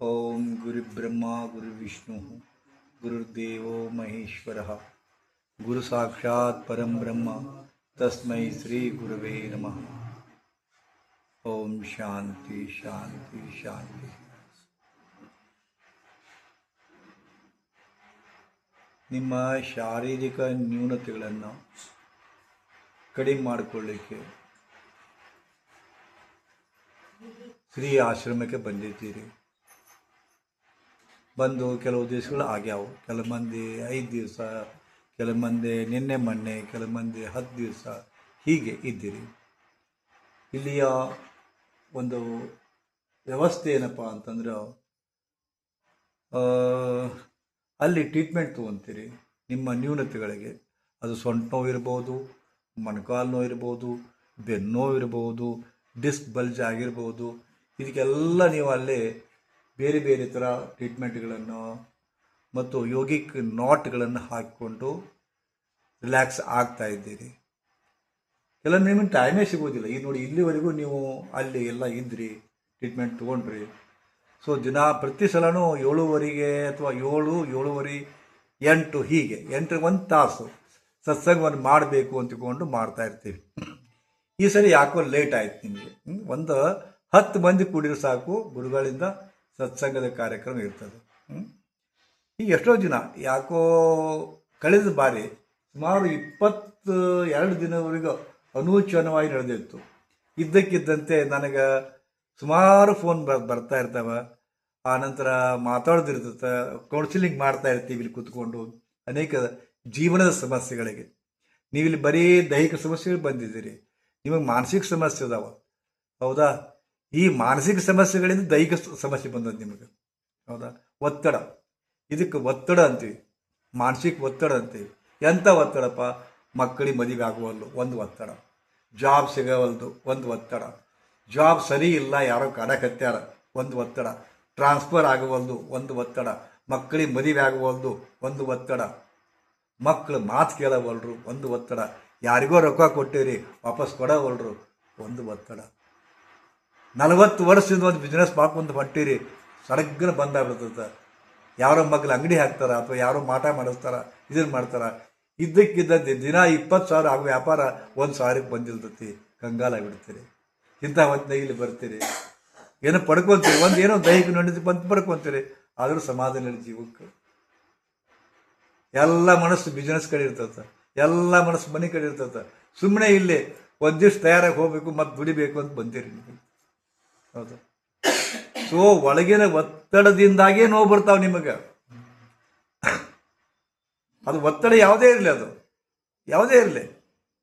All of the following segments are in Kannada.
ಓಂ ಗುರುಬ್ರಹ್ಮ ಗುರುವಿಷ್ಣು ಗುರುರ್ದೇವೋ ಮಹೇಶ್ವರ ಗುರು ಸಾಕ್ಷಾತ್ ಪರಂ ಬ್ರಹ್ಮ ತಸ್ಮೈ ಶ್ರೀ ಗುರುವೇ ನಮಃ ಓಂ ಶಾಂತಿ ಶಾಂತಿ ಶಾಂತಿ ನಿಮ್ಮ ಶಾರೀರಿಕ ನ್ಯೂನತೆಗಳನ್ನು ಕಡಿಮೆ ಮಾಡಿಕೊಳ್ಳಿಕ್ಕೆ ಶ್ರೀ ಆಶ್ರಮಕ್ಕೆ ಬಂದಿದ್ದೀರಿ ಬಂದು ಕೆಲವು ದಿವಸಗಳು ಆಗ್ಯಾವು. ಕೆಲವು ಮಂದಿ ಐದು ದಿವಸ ಕೆಲವು ಮಂದಿ ನಿನ್ನೆ ಮೊನ್ನೆ ಕೆಲವು ಮಂದಿ ಹತ್ತು ದಿವಸ ಹೀಗೆ ಇದ್ದೀರಿ. ಇಲ್ಲಿಯ ಒಂದು ವ್ಯವಸ್ಥೆ ಏನಪ್ಪ ಅಂತಂದ್ರೆ ಅಲ್ಲಿ ಟ್ರೀಟ್ಮೆಂಟ್ ತೊಗೊತೀರಿ ನಿಮ್ಮ ನ್ಯೂನತೆಗಳಿಗೆ. ಅದು ಸೊಂಟ ನೋವು ಇರ್ಬೋದು, ಮೊಣಕಾಲು ನೋವು ಇರ್ಬೋದು, ಬೆನ್ನು ನೋವು ಇರ್ಬೋದು, ಡಿಸ್ಕ್ ಬಲ್ಜ್ ಆಗಿರ್ಬೋದು, ಇದಕ್ಕೆಲ್ಲ ನೀವು ಅಲ್ಲಿ ಬೇರೆ ಬೇರೆ ಥರ ಟ್ರೀಟ್ಮೆಂಟ್ಗಳನ್ನು ಮತ್ತು ಯೋಗಿಕ್ ನಾಟ್ಗಳನ್ನು ಹಾಕಿಕೊಂಡು ರಿಲ್ಯಾಕ್ಸ್ ಆಗ್ತಾ ಇದ್ದೀರಿ. ಎಲ್ಲ ನಿಮಗೆ ಟೈಮೇ ಸಿಗೋದಿಲ್ಲ. ಈಗ ನೋಡಿ, ಇಲ್ಲಿವರೆಗೂ ನೀವು ಅಲ್ಲಿ ಎಲ್ಲ ಇದ್ರಿ ಟ್ರೀಟ್ಮೆಂಟ್ ತೊಗೊಂಡ್ರಿ. ಸೊ ದಿನ ಪ್ರತಿ ಸಲನೂ ಏಳುವರೆಗೆ ಅಥವಾ ಏಳು, ಏಳುವರೆ, ಎಂಟು, ಹೀಗೆ ಎಂಟು ಒಂದು ತಾಸು ಸತ್ಸಂಗವನ್ನು ಮಾಡಬೇಕು ಅಂತಕೊಂಡು ಮಾಡ್ತಾ ಇರ್ತೀವಿ. ಈ ಸರಿ ಯಾಕೋ ಲೇಟ್ ಆಯ್ತು ನಿಮಗೆ. ಒಂದು ಹತ್ತು ಮಂದಿ ಕೂಡಿರೋ ಸಾಕು ಗುರುಗಳಿಂದ. ಸತ್ಸಂಗದ ಕಾರ್ಯಕ್ರಮ ಇರ್ತದೆ. ಈ ಎಷ್ಟೋ ದಿನ ಯಾಕೋ ಕಳೆದ ಬಾರಿ ಸುಮಾರು ಇಪ್ಪತ್ತು ಎರಡು ದಿನವರೆಗೂ ಅನೂಚನವಾಗಿ ನಡೆದಿತ್ತು ಇದ್ದಕ್ಕಿದ್ದಂತೆ ನನಗೆ ಸುಮಾರು ಫೋನ್ ಬರ್, ಬರ್ತಾ ಇರ್ತಾವೆ. ಆ ನಂತರ ಮಾತಾಡೋದಿರ್ತದೆ ಕೌನ್ಸಿಲಿಂಗ್ ಮಾಡ್ತಾ ಇರ್ತೀವಿ ಇಲ್ಲಿ ಕೂತ್ಕೊಂಡು. ಅನೇಕ ಜೀವನದ ಸಮಸ್ಯೆಗಳಿಗೆ. ನೀವಿಲ್ಲಿ ಬರೀ ದೈಹಿಕ ಸಮಸ್ಯೆಗಳು ಬಂದಿದ್ದೀರಿ. ನಿಮಗೆ ಮಾನಸಿಕ ಸಮಸ್ಯೆ ಅದಾವ. ಹೌದಾ? ಈ ಮಾನಸಿಕ ಸಮಸ್ಯೆಗಳಿಂದ ದೈಹಿಕ ಸಮಸ್ಯೆ ಬಂದದ್ದು ನಿಮಗೆ. ಹೌದಾ? ಒತ್ತಡ. ಇದಕ್ಕೆ ಒತ್ತಡ ಅಂತೀವಿ. ಮಾನಸಿಕ ಒತ್ತಡ ಅಂತೀವಿ. ಎಂಥ ಒತ್ತಡಪ್ಪ? ಮಕ್ಕಳಿಗೆ ಮದುವೆ ಆಗುವಲ್ಲು ಒಂದು ಒತ್ತಡ. ಜಾಬ್ ಸಿಗವಲ್ದು. ಒಂದು ಒತ್ತಡ. ಜಾಬ್ ಸರಿ ಇಲ್ಲ, ಯಾರೋ ಕಾಡಕತ್ಯಾರ ಒಂದು ಒತ್ತಡ. ಟ್ರಾನ್ಸ್ಫರ್ ಆಗವಲ್ದು. ಒಂದು ಒತ್ತಡ. ಮಕ್ಕಳಿಗೆ ಮದುವೆ ಆಗುವಲ್ದು ಒಂದು ಒತ್ತಡ. ಮಕ್ಕಳು ಮಾತು ಕೇಳವಲ್ರು. ಒಂದು ಒತ್ತಡ. ಯಾರಿಗೋ ರೊಕ್ಕ ಕೊಟ್ಟಿರಿ, ವಾಪಸ್ ಕೊಡವಲ್ರು. ಒಂದು ಒತ್ತಡ. ನಲವತ್ತು ವರ್ಷದಿಂದ ಒಂದು ಬಿಸ್ನೆಸ್ ಮಾಡ್ಕೊಂಡು ಹೊಂಟಿರಿ, ಸಡಗ್ಗನ ಬಂದಾಗ್ಬಿಡ್ತದೆ ಯಾರೋ ಮಗ್ಲು ಅಂಗಡಿ ಹಾಕ್ತಾರ ಅಥವಾ ಯಾರೋ ಮಾಟ ಮಾಡಿಸ್ತಾರ ಇದನ್ನ ಮಾಡ್ತಾರ. ಇದ್ದಕ್ಕಿದ್ದಂತೆ ದಿನ ಇಪ್ಪತ್ತು ಸಾವಿರ ಆಗೋ ವ್ಯಾಪಾರ ಒಂದು ಸಾವಿರಕ್ಕೆ ಬಂದಿಲ್ತತಿ ಕಂಗಾಲಾಗ್ಬಿಡ್ತೀರಿ ಇಂಥ ಹೊತ್ತಿನಾಗ ಇಲ್ಲಿ ಬರ್ತೀರಿ. ಏನೋ ಪಡ್ಕೊಂತೀರಿ, ಒಂದು ಏನೋ ದೈಹಿಕ ನೋಡಿದ್ರೆ ಬಂದು ಪಡ್ಕೊಂತೀರಿ. ಆದರೂ ಸಮಾಧಾನ ಜೀವಕ್ಕೆ. ಎಲ್ಲ ಮನಸ್ಸು ಬಿಸ್ನೆಸ್ ಕಡೆ ಇರ್ತದ ಎಲ್ಲ ಮನಸ್ಸು ಮನೆ ಕಡೆ ಇರ್ತದ ಸುಮ್ಮನೆ ಇಲ್ಲಿ ಒಂದಿಷ್ಟು ತಯಾರಾಗಿ ಹೋಗ್ಬೇಕು ಮತ್ತೆ ದುಡಿಬೇಕು ಅಂತ ಬಂದಿರಿ ನೀವು. ಹೌದು. ಸೊ, ಒಳಗಿನ ಒತ್ತಡದಿಂದಾಗೇ ನೋವು ಬರ್ತಾವ ನಿಮಗೆ. ಅದು ಒತ್ತಡ ಯಾವುದೇ ಇರಲಿ ಅದು. ಯಾವುದೇ ಇರಲಿ.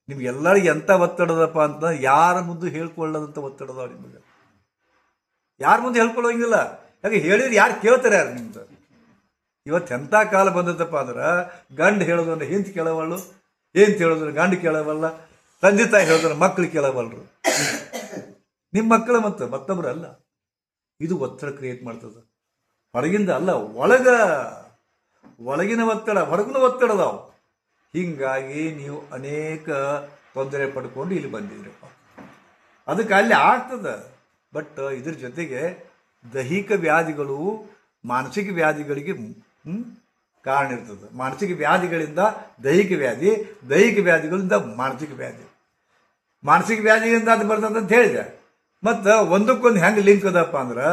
ನಿಮ್ಗೆಲ್ಲರಿಗೆ ಎಂಥ ಒತ್ತಡದಪ್ಪ ಅಂತ ಯಾರ ಮುಂದೆ ಹೇಳ್ಕೊಳ್ಳದಂತ ಒತ್ತಡದವ ನಿಮಗೆ. ಯಾರ ಮುಂದೆ ಹೇಳ್ಕೊಳ್ಳೋಂಗಿಲ್ಲ. ಯಾಕೆ ಹೇಳಿದ್ರೆ ಯಾರು ಕೇಳ್ತಾರೆ ಯಾರು ನಿಮ್ದು? ಇವತ್ತು ಎಂಥ ಕಾಲ ಬಂದದಪ್ಪ ಅಂದ್ರೆ ಗಂಡು ಹೇಳೋದನ್ನ ಹಿಂದೆ ಕೇಳವಲ್ಲು ಏನ್ ಹೇಳೋದನ್ನ ಗಂಡು ಕೇಳವಲ್ಲ, ತಂದೆ ತಾಯಿ ಹೇಳೋದನ್ನ ಮಕ್ಕಳು ಕೇಳವಲ್ರು. ನಿಮ್ಮ ಮಕ್ಕಳು ಮತ್ತು ಮತ್ತೊಬ್ಬರು ಅಲ್ಲ. ಇದು ಒತ್ತಡ ಕ್ರಿಯೇಟ್ ಮಾಡ್ತದೆ. ಹೊರಗಿಂದ ಅಲ್ಲ, ಒಳಗ, ಒಳಗಿನ ಒತ್ತಡ, ಹೊರಗಿನ ಒತ್ತಡ ಅದಾವು. ಹಿಂಗಾಗಿ ನೀವು ಅನೇಕ ತೊಂದರೆ ಪಡ್ಕೊಂಡು ಇಲ್ಲಿ ಬಂದಿದ್ರಪ್ಪ ಅದಕ್ಕೆ ಅಲ್ಲಿ ಆಗ್ತದ. ಬಟ್ ಇದ್ರ ಜೊತೆಗೆ ದೈಹಿಕ ವ್ಯಾಧಿಗಳು, ಮಾನಸಿಕ ವ್ಯಾಧಿಗಳಿಗೆ ಕಾರಣ ಇರ್ತದೆ. ಮಾನಸಿಕ ವ್ಯಾಧಿಗಳಿಂದ ದೈಹಿಕ ವ್ಯಾಧಿ, ದೈಹಿಕ ವ್ಯಾಧಿಗಳಿಂದ ಮಾನಸಿಕ ವ್ಯಾಧಿ. ಮಾನಸಿಕ ವ್ಯಾಧಿಯಿಂದ ಅದು ಬರ್ತದೆ ಅಂತ ಹೇಳಿದೆ. ಮತ್ತು ಒಂದಕ್ಕೊಂದು ಹೆಂಗೆ ಲಿಂಕ್ ಅದಪ್ಪ ಅಂದ್ರೆ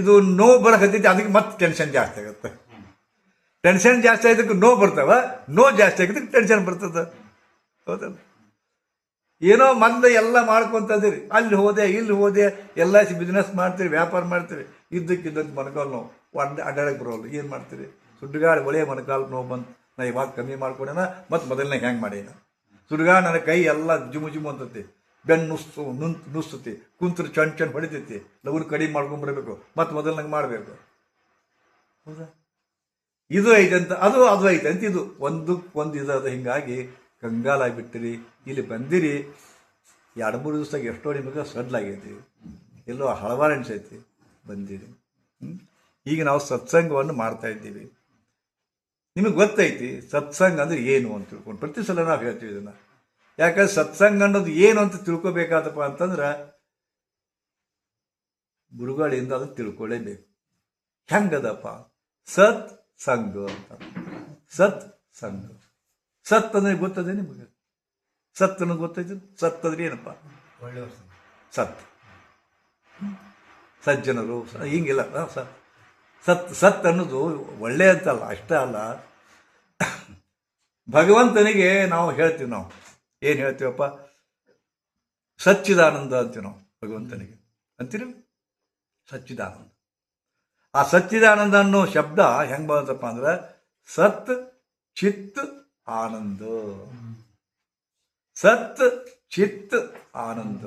ಇದು ನೋವು ಬರಕತ್ತೈತಿ ಅದಕ್ಕೆ ಮತ್ತೆ ಟೆನ್ಷನ್ ಜಾಸ್ತಿ ಆಗುತ್ತೆ. ಟೆನ್ಷನ್ ಜಾಸ್ತಿ ಆಯ್ತಕ್ಕೆ ನೋವು ಬರ್ತಾವ ನೋವು ಜಾಸ್ತಿ ಆಗಿದ್ದಕ್ಕೆ ಟೆನ್ಷನ್ ಬರ್ತದೆ. ಹೌದಲ್ಲ ಏನೋ ಮೊದಲು ಎಲ್ಲ ಮಾಡ್ಕೊಂತದಿರಿ. ಅಲ್ಲಿ ಹೋದೆ, ಇಲ್ಲಿ ಹೋದೆ, ಎಲ್ಲ ಬಿಸ್ನೆಸ್ ಮಾಡ್ತೀರಿ, ವ್ಯಾಪಾರ ಮಾಡ್ತೀರಿ. ಇದ್ದಕ್ಕಿದ್ದಂತೆ ಮೊಣಕಾಲು ನೋವು. ಒಂದು ಅಡ್ಡಾಡಕ್ಕೆ ಬರೋಲ್ಲ. ಏನು ಮಾಡ್ತೀರಿ? ಸುಡ್ಗಾಡು ಒಳ್ಳೆಯ ಮೊಣಕಾಲು ನೋವು ಬಂತು. ನಾ ಇವಾಗ ಕಮ್ಮಿ ಮಾಡ್ಕೊಂಡೇನ, ಮತ್ತು ಮೊದಲನೇ ಹೆಂಗೆ ಮಾಡೇನ? ಸುಡ್ಗಾಡು ನನ್ನ ಕೈ ಎಲ್ಲ ಜುಮು ಜುಮು ಅಂತತಿ. ಬೆನ್ನು ನುಸ್ತು ನುಂತ್ ನುಸ್ತುತಿ ಕುಂತ್ರು ಚಣ್ ಚಣ್ ಹೊಡಿತೈತಿ. ಲಗುನ್ ಕಡಿಮೆ ಮಾಡ್ಕೊಂಡ್ಬರ್ಬೇಕು ಮತ್ತು ಮೊದಲನಂಗೆ ಮಾಡಬೇಕು. ಹೌದಾ? ಇದು ಅಂತ, ಅದು ಅದು ಅಂತ ಇದು. ಒಂದು ಒಂದು ಇದಾದ ಹಿಂಗಾಗಿ ಕಂಗಾಲಾಗ್ಬಿಟ್ಟಿರಿ ಇಲ್ಲಿ ಬಂದಿರಿ. ಎರಡು ಮೂರು ದಿವಸದಾಗ ಎಷ್ಟೋ ನಿಮಗೆ ಸಡ್ಲಾಗೈತಿ. ಎಲ್ಲೋ ಹಳವಾರು ಅನ್ಸೈತಿ. ಬಂದಿರಿ? ಈಗ ನಾವು ಸತ್ಸಂಗವನ್ನು ಮಾಡ್ತಾ ಇದ್ದೀವಿ. ನಿಮಗೆ ಗೊತ್ತೈತಿ, ಸತ್ಸಂಗ ಅಂದ್ರೆ ಏನು ಅಂತ ತಿಳ್ಕೊಂಡು. ಪ್ರತಿ ಸಲ ನಾವು ಹೇಳ್ತೀವಿ ಇದನ್ನ. ಯಾಕಂದ್ರೆ ಸತ್ಸಂಗ ಅನ್ನೋದು ಏನು ಅಂತ ತಿಳ್ಕೊಬೇಕಾದಪ್ಪ ಅಂತಂದ್ರೆ ಗುರುಗಳಿಂದ ಅದು ತಿಳ್ಕೊಳ್ಳೇಬೇಕು ಹೆಂಗದಪ್ಪ? ಸತ್ ಸಂಘ ಅಂತ. ಸತ್ ಸಂಘ ಸತ್ ಅಂದ್ರೆ ಗೊತ್ತದೆ ನಿಮಗೆ? ಸತ್ ಅನ್ನೋದು ಗೊತ್ತೈತೆ? ಸತ್ ಅಂದ್ರೆ ಏನಪ್ಪ? ಒಳ್ಳೆಯವರು ಸತ್. ಸಜ್ಜನರು ಹಿಂಗಿಲ್ಲ ಸತ್ ಸತ್ ಸತ್ ಅನ್ನೋದು ಒಳ್ಳೆ ಅಂತಲ್ಲ ಅಷ್ಟೇ ಅಲ್ಲ. ಭಗವಂತನಿಗೆ ನಾವು ಹೇಳ್ತೀವಿ ನಾವು. ಏನು ಹೇಳ್ತೀವಪ್ಪ? ಸಚ್ಚಿದಾನಂದ ಅಂತೀವಿ ನಾವು, ಭಗವಂತನಿಗೆ. ಅಂತೀರಿ? ಸಚ್ಚಿದಾನಂದ. ಆ ಸಚ್ಚಿದಾನಂದ ಅನ್ನೋ ಶಬ್ದ ಹೆಂಗ್ ಬರುತ್ತಪ್ಪ ಅಂದ್ರೆ, ಸತ್ ಚಿತ್ ಆನಂದ. ಸತ್ ಚಿತ್ ಆನಂದ.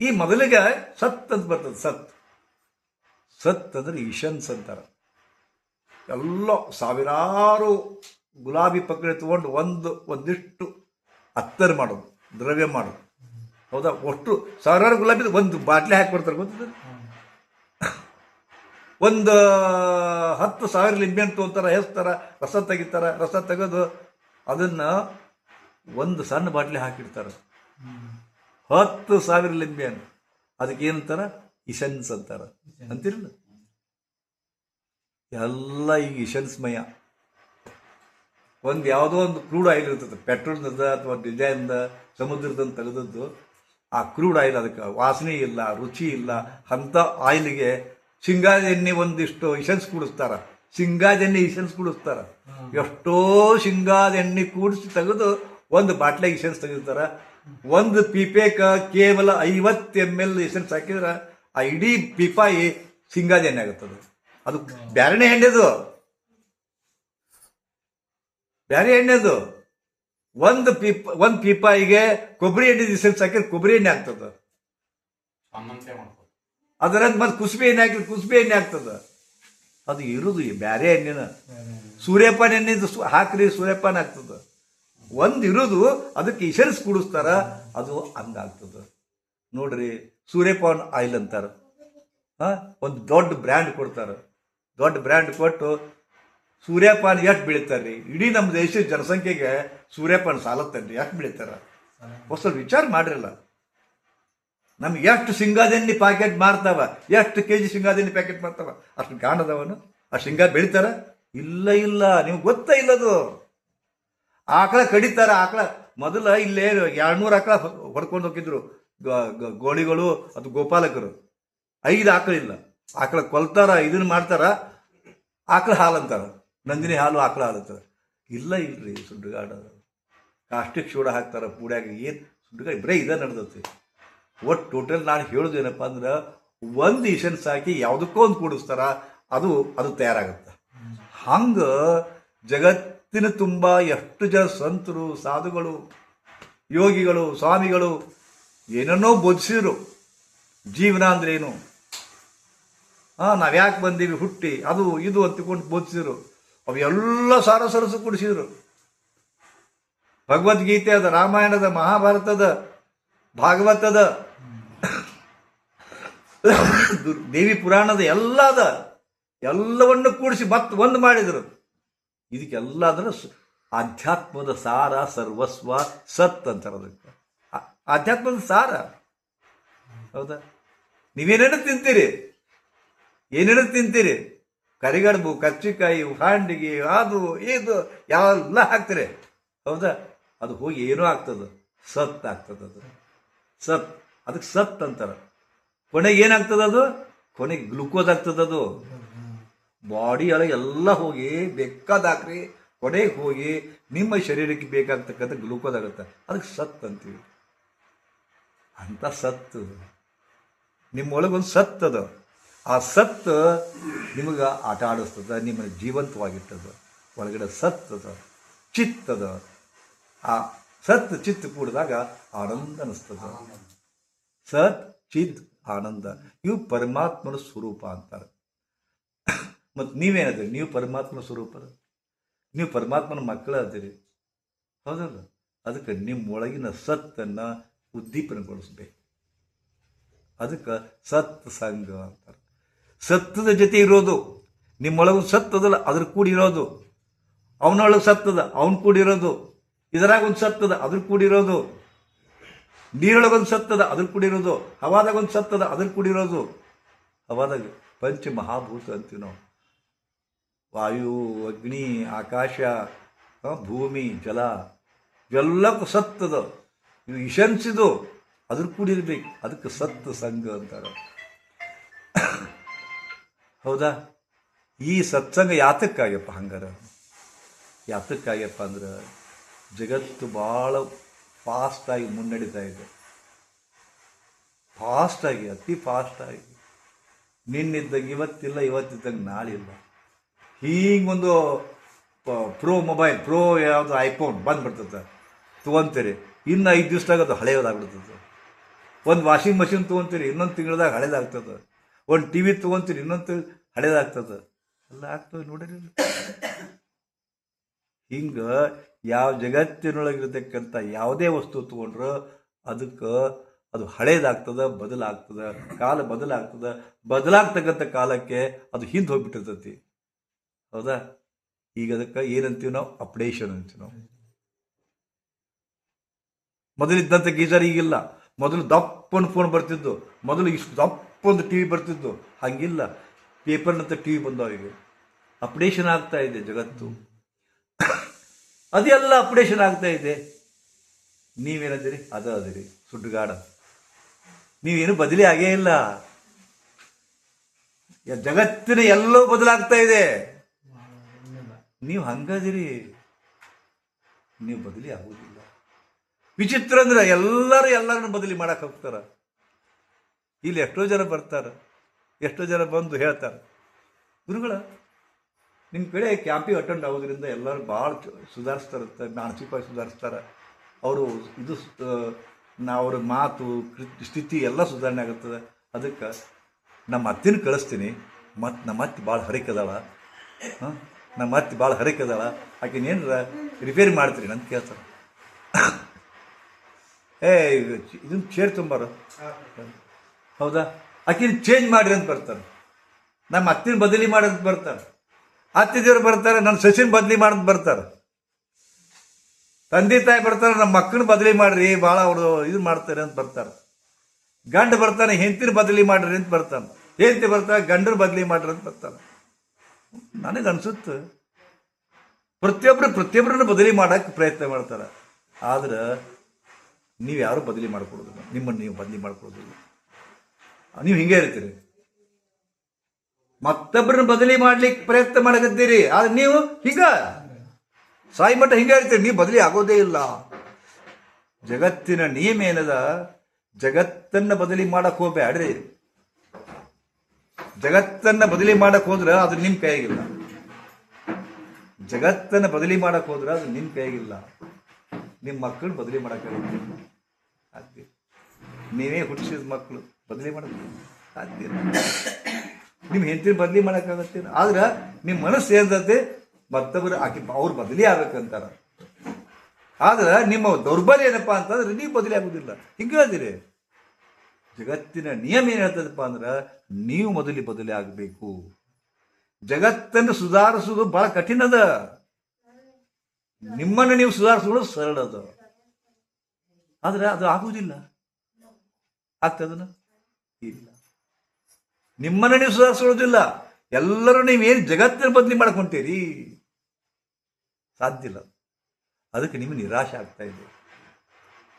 ಈ ಮೊದಲಿಗೆ ಸತ್ ಅಂತ ಬರ್ತದೆ, ಸತ್. ಸತ್ ಅಂದ್ರೆ ಈಶನ್ಸ್ ಅಂತಾರೆ. ಎಲ್ಲ ಸಾವಿರಾರು ಗುಲಾಬಿ ಪಕ್ಕಡೆ ತೊಗೊಂಡು ಒಂದು, ಒಂದಿಷ್ಟು ಅತ್ತರ್ ಮಾಡೋದು, ದ್ರವ್ಯ ಮಾಡೋದು. ಹೌದಾ? ಒಟ್ಟು ಸಾವಿರಾರು ಗುಲಾಬಿ ಒಂದು ಬಾಟ್ಲಿ ಹಾಕಿಬಿಡ್ತಾರೆ ಒಂದು ಹತ್ತು ಸಾವಿರ ಲಿಂಬೆಹಣ್ಣು ತೊಗೊಂತಾರೆ ಹೆಸ್ತಾರ ರಸ ತೆಗಿತಾರೆ, ರಸ ತೆಗೆದು ಅದನ್ನ ಒಂದು ಸಣ್ಣ ಬಾಟ್ಲಿ ಹಾಕಿಡ್ತಾರೆ. ಹತ್ತು ಸಾವಿರ ಲಿಂಬೆಹಣ್ಣು. ಅದಕ್ಕೆ ಏನಂತಾರ ಇಶನ್ಸ್ ಅಂತಾರ. ಅಂತಿರಲ್ಲ? ಎಲ್ಲ ಈಗ ಇಶನ್ಸ್ಮಯ. ಒಂದು ಯಾವುದೋ ಒಂದು ಕ್ರೂಡ್ ಆಯಿಲ್ ಇರ್ತದೆ. ಪೆಟ್ರೋಲ್ನದ ಅಥವಾ ಡಿಸೈನ್ದ ಸಮುದ್ರದಿಂದ ತೆಗೆದದ್ದು, ಆ ಕ್ರೂಡ್ ಆಯಿಲ್ ಅದಕ್ಕೆ ವಾಸನೆ ಇಲ್ಲ, ರುಚಿ ಇಲ್ಲ. ಅಂಥ ಆಯಿಲ್ಗೆ ಶೇಂಗಾದ ಎಣ್ಣೆ ಒಂದಿಷ್ಟು ಇಶನ್ಸ್ ಕೂಡಿಸ್ತಾರ. ಶೇಂಗಾದ ಎಣ್ಣೆ ಇಶನ್ಸ್ ಕೂಡಿಸ್ತಾರ. ಎಷ್ಟೋ ಶೇಂಗಾದ ಎಣ್ಣೆ ಕೂಡಿಸಿ ತೆಗೆದು ಒಂದು ಬಾಟ್ಲೆ ಇಶನ್ಸ್ ತೆಗಿತಾರ ಒಂದು ಪೀಪೇಕ ಕೇವಲ ಐವತ್ತು ಎಂ ಎಲ್ ಇಶನ್ಸ್ ಹಾಕಿದ್ರೆ, ಆ ಇಡೀ ಪೀಪಾಯಿ ಶೇಂಗಾದ ಎಣ್ಣೆ ಆಗುತ್ತದೆ. ಅದು ಬ್ಯಾರಣೆ ಎಣ್ಣೆದು. ಬ್ಯಾರೆ ಎಣ್ಣೆದು? ಒಂದು ಪೀಪ ಒಂದು ಪೀಪಾಯಿಗೆ ಕೊಬ್ಬರಿ ಎಣ್ಣೆ ದಿವಸ ಹಾಕಿದ್ರೆ ಕೊಬ್ಬರಿ ಎಣ್ಣೆ ಆಗ್ತದ. ಅದರಂತ ಮತ್ತೆ ಕುಸುಬೆ ಎಣ್ಣೆ ಹಾಕಿದ್ರೆ ಕುಸುಬೆ ಎಣ್ಣೆ ಆಗ್ತದ. ಅದು ಇರುದು ಬ್ಯಾರೆ ಎಣ್ಣೆನ. ಸೂರ್ಯಪಾನ ಎಣ್ಣೆ ಹಾಕ್ರಿ ಸೂರ್ಯಪಾನ ಆಗ್ತದ. ಒಂದು ಇರುದು ಅದಕ್ಕೆ ಇಶರ್ಸ್ ಕುಡಿಸ್ತಾರ ಅದು ಹಂಗಾಗ್ತದ. ನೋಡ್ರಿ ಸೂರ್ಯಪಾನ್ ಆಯಿಲ್ ಅಂತಾರ. ಹಾ? ಒಂದು ದೊಡ್ಡ ಬ್ರ್ಯಾಂಡ್ ಕೊಡ್ತಾರ. ದೊಡ್ಡ ಬ್ರ್ಯಾಂಡ್ ಕೊಟ್ಟು ಸೂರ್ಯಪಾನ ಎಷ್ಟು ಬೆಳಿತಾರ್ರಿ? ಇಡೀ ನಮ್ಮ ದೇಶದ ಜನಸಂಖ್ಯೆಗೆ ಸೂರ್ಯಪಾನ ಸಾಲತ್ತನ್ರಿ. ಎಷ್ಟು ಬೀಳ್ತಾರ? ಸ್ವಲ್ಪ ವಿಚಾರ ಮಾಡಿರಲ್ಲ. ನಮ್ಗೆ ಎಷ್ಟು ಶೇಂಗಾದೆಣ್ಣೆ ಪ್ಯಾಕೆಟ್ ಮಾರ್ತಾವ? ಎಷ್ಟು ಕೆ ಜಿ ಶೇಂಗಾದೆಣ್ಣೆ ಪ್ಯಾಕೆಟ್ ಮಾರ್ತಾವ? ಅಷ್ಟು ಕಾಣದವನು ಆ ಶೇಂಗಾ ಬೆಳಿತಾರ? ಇಲ್ಲ ಇಲ್ಲ. ನಿಮ್ಗೆ ಗೊತ್ತೇ ಇಲ್ಲದು. ಆಕಳ ಕಡಿತಾರ, ಆಕಳ. ಮೊದಲ ಇಲ್ಲೇ ಎರಡ್ನೂರು ಆಕಳ ಹೊಡ್ಕೊಂಡು ಹೋಗಿದ್ರು. ಗೋಳಿಗಳು ಅದು ಗೋಪಾಲಕರು. ಐದು ಆಕಳ ಇಲ್ಲ ಆಕಳ ಕೊಲ್ತಾರ ಇದನ್ನ ಮಾಡ್ತಾರ. ಆಕಳ ಹಾಲು ಅಂತಾರ ನಂದಿನಿ ಹಾಲು ಆಕಳ ಆಗುತ್ತೆ ಇಲ್ಲ ಇಲ್ರಿ ಸುಡ್ಗಾಡ. ಕಾಸ್ಟಿಕ್ ಸೋಡಾ ಹಾಕ್ತಾರೆ ಪೂಡ್ಯಾಗ ಏನು? ಸುಡ್ಗಾಡ ಬರೀ ಇದೇ ನಡೆದೈತಿ. ಒಟ್ಟು ಟೋಟಲ್ ನಾನು ಹೇಳೋದು ಏನಪ್ಪ ಅಂದ್ರೆ ಒಂದು ಇಶನ್ಸ್ ಹಾಕಿ ಯಾವುದಕ್ಕೋ ಒಂದು ಕೂಡಿಸ್ತಾರ, ಅದು ಅದು ತಯಾರಾಗುತ್ತೆ. ಹಂಗ ಜಗತ್ತಿನ ತುಂಬ ಎಷ್ಟು ಜನ ಸಂತರು, ಸಾಧುಗಳು, ಯೋಗಿಗಳು, ಸ್ವಾಮಿಗಳು ಏನನ್ನೋ ಬೋಧಿಸಿದ್ರು. ಜೀವನ ಅಂದ್ರೇನು? ಹಾಂ ನಾವು ಯಾಕೆ ಬಂದೀವಿ ಹುಟ್ಟಿ, ಅದು, ಇದು ಅಂತಕೊಂಡು ಬೋಧಿಸಿದ್ರು. ಅವೆಲ್ಲ ಸಾರ ಸರಸು ಕುಡಿಸಿದ್ರು. ಭಗವದ್ಗೀತೆ ಅದ ರಾಮಾಯಣದ ಮಹಾಭಾರತದ, ಭಾಗವತದ. ದೇವಿ ಪುರಾಣದ ಎಲ್ಲ ಅದ. ಎಲ್ಲವನ್ನು ಕೂಡಿಸಿ ಮತ್ತೆ ಒಂದು ಮಾಡಿದರು. ಇದಕ್ಕೆಲ್ಲ ಅಂದ್ರೆ ಸ- ಆಧ್ಯಾತ್ಮದ ಸಾರ ಸರ್ವಸ್ವ ಸತ್ ಅಂತಾರೆ ಅದಕ್ಕೆ ಆಧ್ಯಾತ್ಮದ ಸಾರ. ಹೌದಾ? ನೀವೇನೇನು ತಿಂತೀರಿ? ಏನೇನು ತಿಂತೀರಿ? ಕರಿಗಡುಬು, ಕರ್ಚಿಕಾಯಿ ಹಾಂಡಿಗೆ ಅದು ಇದು ಯಾವೆಲ್ಲ ಹಾಕ್ತಾರೆ. ಹೌದಾ? ಅದು ಹೋಗಿ ಏನೂ ಆಗ್ತದೆ. ಸತ್ ಆಗ್ತದ ಅದು. ಸತ್. ಅದಕ್ಕೆ ಸತ್ ಅಂತಾರೆ. ಕೊನೆಗೆ ಏನಾಗ್ತದ ಅದು? ಕೊನೆಗೆ ಗ್ಲುಕೋಸ್ ಆಗ್ತದ ಅದು. ಬಾಡಿ ಒಳಗೆ ಎಲ್ಲ ಹೋಗಿ ಬೇಕಾದ ಹಾಕ್ರಿ ಕೊನೆಗೆ ಹೋಗಿ ನಿಮ್ಮ ಶರೀರಕ್ಕೆ ಬೇಕಾಗ್ತಕ್ಕಂಥ ಗ್ಲುಕೋಸ್ ಆಗುತ್ತೆ. ಅದಕ್ಕೆ ಸತ್ ಅಂತೀವಿ. ಅಂತ ಸತ್ತು. ನಿಮ್ಮೊಳಗೊಂದು ಸತ್ತದು ಆ ಸತ್ ನಿಮಗೆ ಆಟ ಆಡಿಸ್ತದ ನಿಮ್ಮನ್ನು ಜೀವಂತವಾಗಿರ್ತದ, ಒಳಗಡೆ ಸತ್ ಅದ ಚಿತ್ತದ, ಆ ಸತ್ ಚಿತ್ ಕೂಡಿದಾಗ ಆನಂದ ಅನಿಸ್ತದ. ಸತ್, ಚಿತ್, ಆನಂದ, ಇವು ಪರಮಾತ್ಮನ ಸ್ವರೂಪ ಅಂತಾರೆ. ಮತ್ತು ನೀವೇನದ್ರಿ? ನೀವು ಪರಮಾತ್ಮನ ಸ್ವರೂಪದ ನೀವು ಪರಮಾತ್ಮನ ಮಕ್ಕಳು ಅದಿರಿ. ಹೌದಲ್ಲ? ಅದಕ್ಕೆ ನಿಮ್ಮೊಳಗಿನ ಸತ್ತನ್ನು ಉದ್ದೀಪನಗೊಳಿಸ್ಬೇಕು. ಅದಕ್ಕೆ ಸತ್ ಸಂಘ ಅಂತಾರೆ. ಸತ್ತದ ಜೊತೆ ಇರೋದು. ನಿಮ್ಮೊಳಗೆ ಸತ್ತದಲ್ಲ, ಅದ್ರ ಕೂಡಿರೋದು ಅವನೊಳಗೆ ಸತ್ತದ, ಅವನ್ ಕೂಡಿರೋದು ಇದರಾಗ ಒಂದು ಸತ್ತದ, ಅದ್ರ ಕೂಡಿರೋದು ನೀರೊಳಗೊಂದು ಸತ್ತದ, ಅದ್ರ ಕೂಡಿರೋದು ಹವಾದಾಗ ಒಂದು ಸತ್ತದ, ಅದ್ರ ಕೂಡಿರೋದು ಹವಾದಾಗ ಪಂಚಮಹಾಭೂತ ಅಂತೀವಿ ನಾವು. ವಾಯು, ಅಗ್ನಿ, ಆಕಾಶ ಭೂಮಿ, ಜಲ, ಇವೆಲ್ಲಕ್ಕೂ ಸತ್ತದ. ಇದು. ಇಶನ್ಸಿದು ಅದ್ರ ಕೂಡಿರ್ಬೇಕು ಅದಕ್ಕೆ ಸತ್ತ ಸಂಘ ಅಂತಾರೆ. ಹೌದಾ? ಈ ಸತ್ಸಂಗ ಯಾತಕ್ಕಾಗ್ಯಪ್ಪ ಹಂಗಾರ? ಯಾತಕ್ಕಾಗ್ಯಪ್ಪ ಅಂದ್ರೆ ಜಗತ್ತು ಭಾಳ ಫಾಸ್ಟಾಗಿ ಮುನ್ನಡೀತಾ ಇದೆ. ಫಾಸ್ಟಾಗಿ ಅತಿ ಫಾಸ್ಟಾಗಿ ನಿನ್ನಿದ್ದಂಗೆ ಇವತ್ತಿಲ್ಲ, ಇವತ್ತಿದ್ದಂಗೆ ನಾಳೆ ಇಲ್ಲ ಹೀಗೊಂದು ಪ್ರೋ ಮೊಬೈಲ್ ಪ್ರೋ ಯಾವುದು ಐಫೋನ್ ಬಂದ್ಬಿಡ್ತದೆ ತೊಗೊಂತೀರಿ ಇನ್ನು ಐದು ದಿವ್ಸದಾಗ ಅದು ಹಳೆಯದಾಗ್ಬಿಡ್ತದೆ ಒಂದು ವಾಷಿಂಗ್ ಮಷಿನ್ ತೊಗೊಂತೀರಿ ಇನ್ನೊಂದು ತಿಂಗಳದಾಗ ಹಳೇದಾಗ್ತದೆ ಒಂದು ಟಿ ವಿ ತೊಗೊಂತೀರಿ, ಇನ್ನೊಂದು ಹಳೇದಾಗ್ತದೆ. ಎಲ್ಲ ಆಗ್ತದೆ ನೋಡಿರಿ ಹಿಂಗೆ ಯಾವ ಜಗತ್ತಿನೊಳಗಿರ್ತಕ್ಕಂಥ ಯಾವುದೇ ವಸ್ತು ತೊಗೊಂಡ್ರೆ ಅದಕ್ಕೆ ಅದು ಹಳೇದಾಗ್ತದೆ, ಬದಲಾಗ್ತದ, ಕಾಲ ಬದಲಾಗ್ತದ. ಬದಲಾಗ್ತಕ್ಕಂಥ ಕಾಲಕ್ಕೆ ಅದು ಹಿಂದೆ ಹೋಗ್ಬಿಟ್ಟಿರ್ತೈತಿ. ಹೌದಾ? ಈಗ ಅದಕ್ಕೆ ಏನಂತೀವಿ ನಾವು? ಅಪ್ಡೇಷನ್ ಅಂತೀವಿ ನಾವು. ಮೊದಲಿದ್ದಂಥ ಗೀಜರ್ ಈಗಿಲ್ಲ. ಮೊದಲು ದಪ್ಪನ ಫೋನ್ ಬರ್ತಿದ್ದು. ಮೊದಲು ಇಷ್ಟು ದಪ್ಪೊಂದು ಟಿ ವಿ ಬರ್ತಿದ್ದು ಹಂಗಿಲ್ಲ. ಪೇಪರ್ನಂತ ಟಿ ವಿ ಬಂದವ ಈಗ. ಅಪ್ಡೇಷನ್ ಆಗ್ತಾ ಇದೆ ಜಗತ್ತು. ಅದೆಲ್ಲ ಅಪ್ಡೇಷನ್ ಆಗ್ತಾ ಇದೆ. ನೀವೇನದಿರಿ ಅದ ಅದಿರಿ ಸುಡ್ಗಾಡ. ನೀವೇನು ಬದಲಿ ಆಗೇ ಇಲ್ಲ. ಜಗತ್ತಿನ ಎಲ್ಲೋ ಬದಲಾಗ್ತಾ ಇದೆ. ನೀವು ಹಂಗದಿರಿ. ನೀವು ಬದಲಿ ಆಗುವುದಿಲ್ಲ ವಿಚಿತ್ರ ಅಂದ್ರೆ ಎಲ್ಲರೂ ಎಲ್ಲರನ್ನು ಬದಲಿ ಮಾಡಕ್ಕೆ ಹೋಗ್ತಾರ. ಇಲ್ಲಿ ಎಷ್ಟೋ ಜನ ಬರ್ತಾರೆ, ಎಷ್ಟೋ ಜನ ಬಂದು ಹೇಳ್ತಾರೆ. ಗುರುಗಳ ನಿಮ್ಮ ಕಡೆ ಕ್ಯಾಂಪಿಗೆ ಅಟೆಂಡ್ ಆಗೋದ್ರಿಂದ ಎಲ್ಲರೂ ಭಾಳ ಸುಧಾರಿಸ್ತಾರಂತೆ ಮಾನಸಿಕವಾಗಿ ಸುಧಾರಿಸ್ತಾರೆ. ಅವರು ಇದು ನಾ ಅವ್ರ ಮಾತು ಸ್ಥಿತಿ ಎಲ್ಲ ಸುಧಾರಣೆ ಆಗುತ್ತದೆ. ಅದಕ್ಕೆ ನಮ್ಮ ಅತ್ತಿನ ಕಳಿಸ್ತೀನಿ. ಮತ್ತು ನಮ್ಮ ಅತ್ತಿ ಭಾಳ ಹರಿಕದಾಳ. ಹಾಂ, ನಮ್ಮ ಅತ್ತಿ ಭಾಳ ಹರಿಕದಾಳ. ಆಕಿನ ಏನರ ರಿಪೇರಿ ಮಾಡ್ತೀರಿ ಅಂತ ಕೇಳ್ತಾರೆ. ಏ ಇದನ್ನು ಚೇರ್ ತುಂಬಾರು. ಹೌದಾ? ಆಕಿನ ಚೇಂಜ್ ಮಾಡ್ರಿ ಅಂತ ಬರ್ತಾರೆ. ನಮ್ಮ ಅತ್ತಿನ ಬದಲಿ ಮಾಡಂತ ಬರ್ತಾರೆ. ಅತ್ತಿದೇವ್ರು ಬರ್ತಾರೆ, ನನ್ನ ಸಸಿನ ಬದಲಿ ಮಾಡಂತ ಬರ್ತಾರೆ. ತಂದೆ ತಾಯಿ ಬರ್ತಾರೆ, ನಮ್ಮ ಮಕ್ಕಳ ಬದಲಿ ಮಾಡ್ರಿ ಭಾಳ ಅವರು ಇದು ಮಾಡ್ತಾರೆ ಅಂತ ಬರ್ತಾರೆ. ಗಂಡ ಬರ್ತಾನೆ, ಹೆಂಡತಿನ ಬದಲಿ ಮಾಡ್ರಿ ಅಂತ ಬರ್ತಾನೆ. ಹೆಂಡತಿ ಬರ್ತಾರೆ ಗಂಡರು ಬದಲಿ ಮಾಡ್ರಿ ಅಂತ ಬರ್ತಾನೆ. ನನಗೆ ಅನ್ಸುತ್ತೆ ಪ್ರತಿಯೊಬ್ಬರು ಪ್ರತಿಯೊಬ್ಬರನ್ನು ಬದಲಿ ಮಾಡಕ್ಕೆ ಪ್ರಯತ್ನ ಮಾಡ್ತಾರೆ. ಆದ್ರೆ, ನೀವು ಯಾರು ಬದಲಿ ಮಾಡ್ಕೊಡೋದಿಲ್ಲ. ನಿಮ್ಮನ್ನು ನೀವು ಬದಲಿ ಮಾಡ್ಕೊಡೋದಿಲ್ಲ. ನೀವು ಹಿಂಗೆ ಇರ್ತೀರಿ. ಮತ್ತೊಬ್ಬರನ್ನ ಬದಲಿ ಮಾಡ್ಲಿಕ್ಕೆ ಪ್ರಯತ್ನ ಮಾಡಕತ್ತೀರಿ. ಆದ್ರೆ ನೀವು ಹಿಂಗ. ಸಾಯಿ ಮಠ ಹಿಂಗೆ ಹೇಳ್ತೀರಿ, ನೀವು ಬದಲಿ ಆಗೋದೇ ಇಲ್ಲ. ಜಗತ್ತಿನ ನಿಯಮ ಏನದ? ಜಗತ್ತನ್ನ ಬದಲಿ ಮಾಡಕ್ ಹೋಗ್ಬೇಡ್ರಿ ಜಗತ್ತನ್ನ ಬದಲಿ ಮಾಡಕ್ ಹೋದ್ರೆ ಅದು ನಿಮ್ ಕೈಯಾಗಿಲ್ಲ. ಜಗತ್ತನ್ನ ಬದಲಿ ಮಾಡಕ್ ಹೋದ್ರೆ ಅದು ನಿಮ್ ಕೈಯಾಗಿಲ್ಲ. ನಿಮ್ಮ ಮಕ್ಕಳು ಬದಲಿ ಮಾಡಕ್ ನೀವೇ ಹುಟ್ಟಿಸಿದ ಮಕ್ಕಳು. ಬದಲಿ ಮಾಡೋದು ಸಾಧ್ಯ. ನಿಮ್ಮ ಹೆಂಡತಿ ಬದಲಿ ಮಾಡೋಕ್ಕಾಗತ್ತೇನು? ಆದ್ರೆ ನಿಮ್ಮ ಮನಸ್ಸು ಏನಂತೆ ಮತ್ತೊಬ್ಬರು ಆಕೆ ಅವ್ರು ಬದಲಿ ಆಗ್ಬೇಕಂತಾರ. ಆದ್ರೆ ನಿಮ್ಮ ದೌರ್ಬಲ್ಯ ಏನಪ್ಪ ಅಂತಂದ್ರೆ ನೀವು ಬದಲಿ ಆಗುದಿಲ್ಲ. ಹಿಂಗೆ ಹೇಳ್ತೀರಿ? ಜಗತ್ತಿನ ನಿಯಮ ಏನು ಹೇಳ್ತದಪ್ಪ ಅಂದ್ರೆ ನೀವು ಮೊದಲಿ ಬದಲಿ ಆಗಬೇಕು. ಜಗತ್ತನ್ನು ಸುಧಾರಿಸುವುದು ಬಹಳ ಕಠಿಣ ಅದ. ನಿಮ್ಮನ್ನು ನೀವು ಸುಧಾರಿಸೋದು ಸರಳ ಅದ. ಆದ್ರೆ ಅದು ಆಗುವುದಿಲ್ಲ ಆಗ್ತದನ? ನಿಮ್ಮನ್ನು ನೀವು ಸುಧಾರಿಸ್ಕೊಳ್ಳೋದಿಲ್ಲ. ಎಲ್ಲರೂ ನೀವೇನು ಜಗತ್ತಿನ ಬದಲಿ ಮಾಡ್ಕೊಂತೀರಿ? ಸಾಧ್ಯ ಇಲ್ಲ. ಅದಕ್ಕೆ ನಿಮಗೆ ನಿರಾಶೆ ಆಗ್ತಾ ಇದೆ.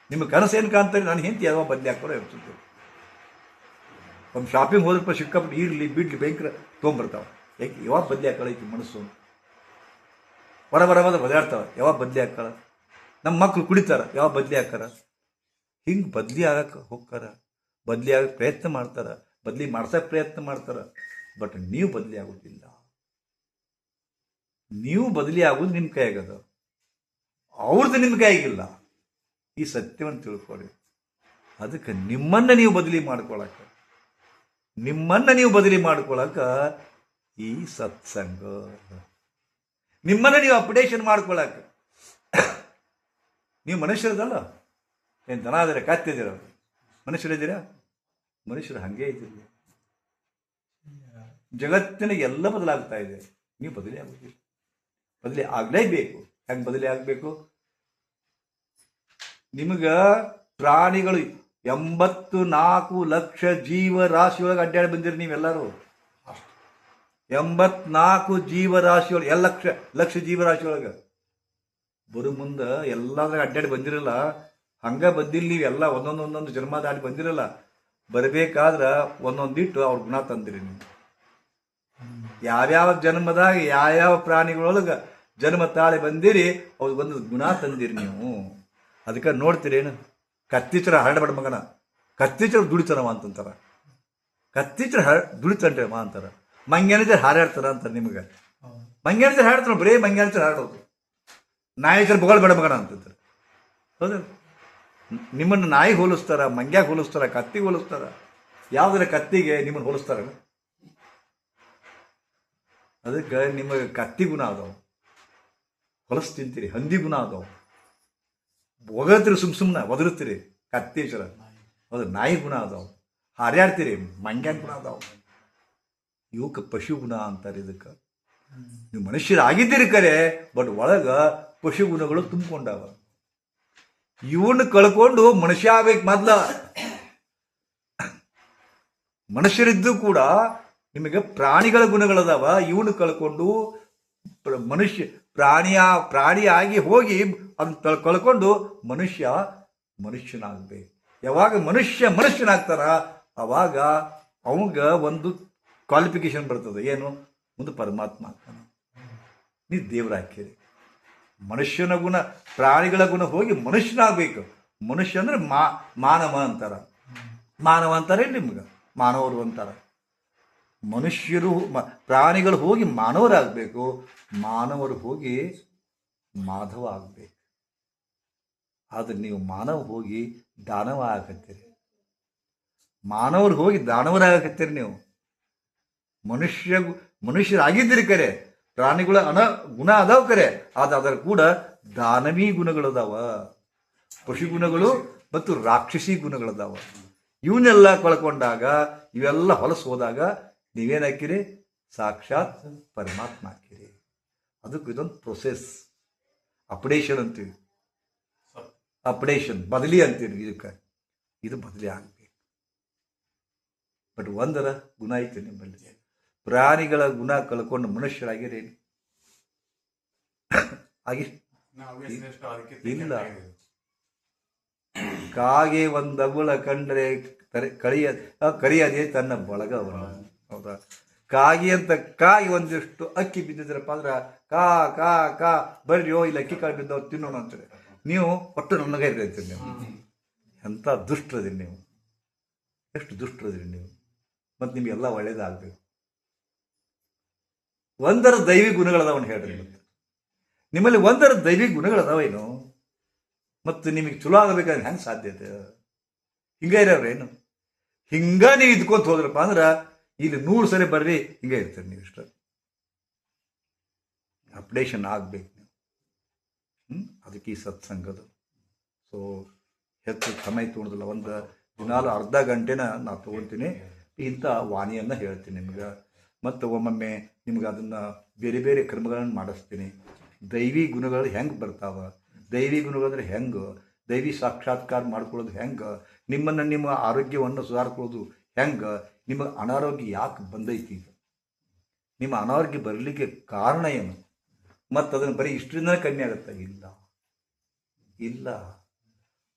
ನಿಮ್ಮ ಕನಸು ಏನು ಕಾಣ್ತಾರೆ ನಾನು ಹೆಂತಿ ಯಾವ ಬದಲಿ ಹಾಕೋರು ಯೋಚಿಸುತ್ತೆ ಒಂದು ಶಾಪಿಂಗ್ ಹೋದ್ರಪ್ಪ ಸಿಕ್ಕಪ್ಪ ಇರಲಿ ಬಿಡ್ಲಿ ಭಯಂಕರ ತೊಗೊಂಬರ್ತಾವೆ ಯಾಕೆ ಯಾವಾಗ ಬದಲಿ ಹಾಕೊಳ್ಳೈತಿ ಮನಸ್ಸು? ಬರ ಬರ ಬರ ಬದಾಡ್ತಾವ ಯಾವಾಗ ಬದಲಿ ಹಾಕೋಳ ನಮ್ಮ ಮಕ್ಕಳು ಕುಡಿತಾರ. ಯಾವಾಗ ಬದಲಿ ಹಾಕಾರ ಹಿಂಗೆ ಬದಲಿ ಆಗಕ್ಕೆ ಹೋಗ್ತಾರ? ಬದಲಿ ಪ್ರಯತ್ನ ಮಾಡ್ತಾರೆ, ಬದಲಿ ಮಾಡ್ಸೋಕ್ಕೆ ಪ್ರಯತ್ನ ಮಾಡ್ತಾರೆ, ಬಟ್ ನೀವು ಬದಲಿ ಆಗೋದಿಲ್ಲ. ನೀವು ಬದಲಿ ಆಗೋದು ನಿಮ್ಮ ಕೈಯಾಗದ ಅವ್ರದ್ದು ನಿಮ್ಮ ಕೈಯಾಗಿಲ್ಲ ಈ ಸತ್ಯವನ್ನು ತಿಳ್ಕೊಳ್ಳಿ ಅದಕ್ಕೆ ನಿಮ್ಮನ್ನು ನೀವು ಬದಲಿ ಮಾಡ್ಕೊಳಕ್ಕೆ. ನಿಮ್ಮನ್ನು ನೀವು ಬದಲಿ ಮಾಡ್ಕೊಳಕ್ಕೆ ಈ ಸತ್ಸಂಗ. ನಿಮ್ಮನ್ನು ನೀವು ಅಪ್ಡೇಷನ್ ಮಾಡ್ಕೊಳಕ್ಕೆ. ನೀವು ಮನುಷ್ಯರದಲ್ಲ? ಏನು ದನ ಆದರೆ ಕತ್ತಿದ್ದೀರ ಮನುಷ್ಯರಿದ್ದೀರಾ? ಮನುಷ್ಯರು ಹಂಗೆ ಇದ್ದಿರಲಿ ಜಗತ್ತಿನ ಎಲ್ಲ ಬದಲಾಗ್ತಾ ಇದೆ. ನೀವು ಬದಲಿ ಆಗಬೇಕು. ಬದಲಿ ಆಗಲೇಬೇಕು. ಹೆಂಗೆ ಬದಲಿ ಆಗಬೇಕು? ನಿಮಗೆ ಪ್ರಾಣಿಗಳು ಎಂಬತ್ತು ನಾಲ್ಕು ಲಕ್ಷ ಜೀವ ರಾಶಿಯೊಳಗೆ ಅಡ್ಡಾಡಿ ಬಂದಿರಿ ನೀವೆಲ್ಲರೂ. ಎಂಬತ್ನಾಲ್ಕು ಜೀವರಾಶಿಯೊಳಗೆ, ಎಲ್ಲ ಲಕ್ಷ ಲಕ್ಷ ಜೀವರಾಶಿಯೊಳಗೆ. ಬರು ಮುಂದೆ ಎಲ್ಲದ್ರಾಗ ಅಡ್ಡಾಡಿ ಬಂದಿರಲ್ಲ. ಹಂಗ ಬಂದಿಲ್ಲ ನೀವು ಎಲ್ಲ ಒಂದೊಂದು ಒಂದೊಂದು ಜನ್ಮ ಬಂದಿರಲ್ಲ. ಬರಬೇಕಾದ್ರೆ ಒಂದೊಂದಿಟ್ಟು ಅವ್ರ ಗುಣ ತಂದಿರಿ ನೀವು. ಯಾವ್ಯಾವ ಜನ್ಮದಾಗ ಯಾವ್ಯಾವ ಪ್ರಾಣಿಗಳೊಳಗೆ ಜನ್ಮ ತಾಳಿ ಬಂದಿರಿ ಅವ್ರು ಒಂದು ಗುಣ ತಂದಿರಿ ನೀವು. ಅದಕ್ಕೆ ನೋಡ್ತೀರೇನು? ಕತ್ತಿಚರ ಹರಡಬೇಡ ಮಗನ. ಕತ್ತಿಚರ ದುಡಿತನವ ಅಂತಂತಾರ. ಕತ್ತಿಚರ ಹರ ದುಡಿತಂಡ್ರವ ಅಂತಾರ. ಮಂಗ್ಯಾನಿದ್ರೆ ಹಾರಾಡ್ತಾರ ಅಂತಾರೆ ನಿಮಗೆ. ಮಂಗ್ಯಾನಿದ್ರೆ ಹಾಡ್ತಾರ ಬರೀ ಮಂಗ್ಯಾನಿದ್ರೆ ಹಾಡೋದು ನಾಯಕರ ಬಗಳ ಬೊಗಳ್ಬೇಡ ಮಗನ ಅಂತಂತಾರೆ. ಹೌದಾ ನಿಮ್ಮನ್ನು ನಾಯಿ ಹೋಲಿಸ್ತಾರ ಮಂಗ್ಯಾಗ ಹೋಲಿಸ್ತಾರ ಕತ್ತಿಗೆ ಹೋಲಿಸ್ತಾರ. ಯಾವ್ದ್ರ ಕತ್ತಿಗೆ ನಿಮ್ಮನ್ನು ಹೋಲಿಸ್ತಾರ? ಅದಕ್ಕೆ ನಿಮಗೆ ಕತ್ತಿ ಗುಣ ಅದಾವ ಹೊಲಸು ತಿಂತೀರಿ ಹಂದಿ ಗುಣ ಅದಾವ ಒಗತ್ರಿ ಸುಮ್ ಸುಮ್ಮನೆ ಒದರುತ್ತೀರಿ ಕತ್ತಿ ಚರ ಅದು ನಾಯಿ ಗುಣ ಅದಾವ ಹಾರ್ಯಾಡ್ತೀರಿ ಮಂಗ್ಯಾನ ಗುಣ ಅದಾವ ಇವಕ್ಕೆ ಪಶು ಗುಣ ಅಂತಾರೆ ಇದಕ್ಕೆ. ನೀವು ಮನುಷ್ಯರಾಗಿದ್ದೀರಿ ಕರೆ, ಬಟ್ ಒಳಗೆ ಪಶು ಗುಣಗಳು ತುಂಬಿಕೊಂಡಾವ. ಇವನ್ನ ಕಳ್ಕೊಂಡು ಮನುಷ್ಯ ಆಗ್ಬೇಕು ಮೊದ್ಲ. ಮನುಷ್ಯರಿದ್ದು ಕೂಡ ನಿಮಗೆ ಪ್ರಾಣಿಗಳ ಗುಣಗಳದಾವ. ಇವನು ಕಳ್ಕೊಂಡು ಮನುಷ್ಯ ಪ್ರಾಣಿಯ ಪ್ರಾಣಿಯಾಗಿ ಹೋಗಿ ಅದನ್ನ ಕಳ್ಕೊಂಡು ಮನುಷ್ಯ ಮನುಷ್ಯನಾಗ್ಬೇಕು. ಯಾವಾಗ ಮನುಷ್ಯ ಮನುಷ್ಯನಾಗ್ತಾರ, ಅವಾಗ ಅವಂಗ ಒಂದು ಕ್ವಾಲಿಫಿಕೇಶನ್ ಬರ್ತದೆ. ಏನು? ಒಂದು ಪರಮಾತ್ಮ ನೀ ನೀವು ಮನುಷ್ಯನ ಗುಣ, ಪ್ರಾಣಿಗಳ ಗುಣ ಹೋಗಿ ಮನುಷ್ಯನಾಗಬೇಕು. ಮನುಷ್ಯ ಅಂದ್ರೆ ಮಾ, ಮಾನವ ಅಂತಾರ. ಮಾನವ ಅಂತಾರೆ ನಿಮ್ಗೆ? ಮಾನವರು ಅಂತಾರ. ಮನುಷ್ಯರು ಪ್ರಾಣಿಗಳು ಹೋಗಿ ಮಾನವರಾಗಬೇಕು. ಮಾನವರು ಹೋಗಿ ಮಾಧವ ಆಗಬೇಕು. ಆದ್ರೆ ನೀವು ಮಾನವ ಹೋಗಿ ದಾನವ ಆಗತ್ತೀರಿ ಮಾನವರು ಹೋಗಿ ದಾನವರಾಗತ್ತೀರಿ ನೀವು. ಮನುಷ್ಯ ಮನುಷ್ಯರಾಗಿದ್ದೀರಿ ಕರೆ. ಪ್ರಾಣಿಗಳ ಅಣ ಗುಣ ಅದಾವ ಕರೆ ಅದರ ಕೂಡ ದಾನವೀ ಗುಣಗಳದಾವ ಪಶು ಗುಣಗಳು ಮತ್ತು ರಾಕ್ಷಸಿ ಗುಣಗಳದಾವ ಇವನ್ನೆಲ್ಲ ಕಳ್ಕೊಂಡಾಗ, ಇವೆಲ್ಲ ಹೊಲಸು ಹೋದಾಗ ನೀವೇನ್ ಹಾಕಿರಿ? ಸಾಕ್ಷಾತ್ ಪರಮಾತ್ಮ ಹಾಕಿರಿ. ಅದಕ್ಕೆ ಇದೊಂದು ಪ್ರೊಸೆಸ್ ಅಪ್ಡೇಷನ್ ಅಂತೀವಿ. ಅಪ್ಡೇಷನ್ ಬದಲಿ ಅಂತೀವಿ ಇದಕ್ಕೆ. ಇದು ಬದಲಿ ಆಗಬೇಕು. ಬಟ್ ಒಂದರ ಗುಣ ಐತೆ ನಿಮ್ಮಲ್ಲಿ. ಪ್ರಾಣಿಗಳ ಗುಣ ಕಳ್ಕೊಂಡು ಮನುಷ್ಯರಾಗಿರೇನು ಅದಕ್ಕೆ ಇಲ್ಲ. ಕಾಗೆ ಒಂದಗುಳ ಕಂಡ್ರೆ ಕರಿಯ ಕಳಿಯ ಕರಿಯದೇ ತನ್ನ ಬಳಗವನ್ನು ಹೌದಾ? ಕಾಗಿ ಅಂತ ಕಾಯಿ ಒಂದಿಷ್ಟು ಅಕ್ಕಿ ಬಿದ್ದಿದ್ರಪ್ಪ ಅಂದ್ರೆ ಕಾ ಕಾ ಕಾ ಬರ್ರಿಯೋ ಇಲ್ಲಿ ಅಕ್ಕಿ ಕಾಳು ಬಿದ್ದವ್ ತಿನ್ನೋಣ ಅಂತಾರೆ. ನೀವು ಒಟ್ಟು ನನಗೆ ಇರ್ತೀರಿ ನೀವು ಎಂಥ ದುಷ್ಟರದಿರಿ ನೀವು. ಎಷ್ಟು ದುಷ್ಟರದಿರಿ ನೀವು. ಮತ್ತು ನಿಮಗೆಲ್ಲ ಒಳ್ಳೇದಾಗಬೇಕು. ಒಂದರ ದೈವಿ ಗುಣಗಳದಾವನು ಹೇಳ್ರಿ ನಿಮ್ಮಲ್ಲಿ ಒಂದರ ದೈವಿ ಗುಣಗಳದಾವೇನು ಮತ್ತು ನಿಮಗೆ ಚಲೋ ಆಗಬೇಕಾದ್ರೆ ಹೆಂಗೆ ಸಾಧ್ಯತೆ ಹಿಂಗೆ ಇರೋರೇನು ಹಿಂಗ ನೀವು ಇದ್ಕೊಂತ ಹೋದ್ರಪ್ಪ ಅಂದ್ರೆ ಇಲ್ಲಿ ನೂರು ಸರಿ ಬರ್ರಿ, ಹಿಂಗೆ ಇರ್ತೀರಿ ನೀವು ಇಷ್ಟ. ಅಪ್ಡೇಷನ್ ಆಗ್ಬೇಕು ನೀವು? ಅದಕ್ಕೆ ಈ ಸತ್ಸಂಗದು. ಸೊ ಹೆಚ್ಚು ಸಮಯ ತೊಗೊಳೋದಿಲ್ಲ. ಒಂದು ದಿನಾಲು ಅರ್ಧ ಗಂಟೆನ ನಾ ತೊಗೊಳ್ತೀನಿ. ಇಂಥ ವಾಣಿಯನ್ನು ಹೇಳ್ತೀನಿ ನಿಮ್ಗೆ. ಮತ್ತು ಒಮ್ಮೊಮ್ಮೆ ನಿಮ್ಗೆ ಅದನ್ನು ಬೇರೆ ಬೇರೆ ಕ್ರಮಗಳನ್ನು ಮಾಡಿಸ್ತೀನಿ. ದೈವಿ ಗುಣಗಳು ಹೆಂಗೆ ಬರ್ತಾವೆ? ದೈವಿ ಗುಣಗಳಂದ್ರೆ ಹೆಂಗೆ? ದೈವಿ ಸಾಕ್ಷಾತ್ಕಾರ ಮಾಡ್ಕೊಳ್ಳೋದು ಹೆಂಗೆ? ನಿಮ್ಮನ್ನು ನಿಮ್ಮ ಆರೋಗ್ಯವನ್ನು ಸುಧಾರಿಸ್ಕೊಳ್ಳೋದು ಹೆಂಗೆ? ನಿಮಗೆ ಅನಾರೋಗ್ಯ ಯಾಕೆ ಬಂದೈತಿ? ಈಗ ನಿಮ್ಮ ಅನಾರೋಗ್ಯ ಬರಲಿಕ್ಕೆ ಕಾರಣ ಏನು? ಮತ್ತು ಅದನ್ನು ಬರೀ ಇಷ್ಟರಿಂದ ಕಮ್ಮಿ ಆಗುತ್ತೆ? ಇಲ್ಲ. ಇಲ್ಲ.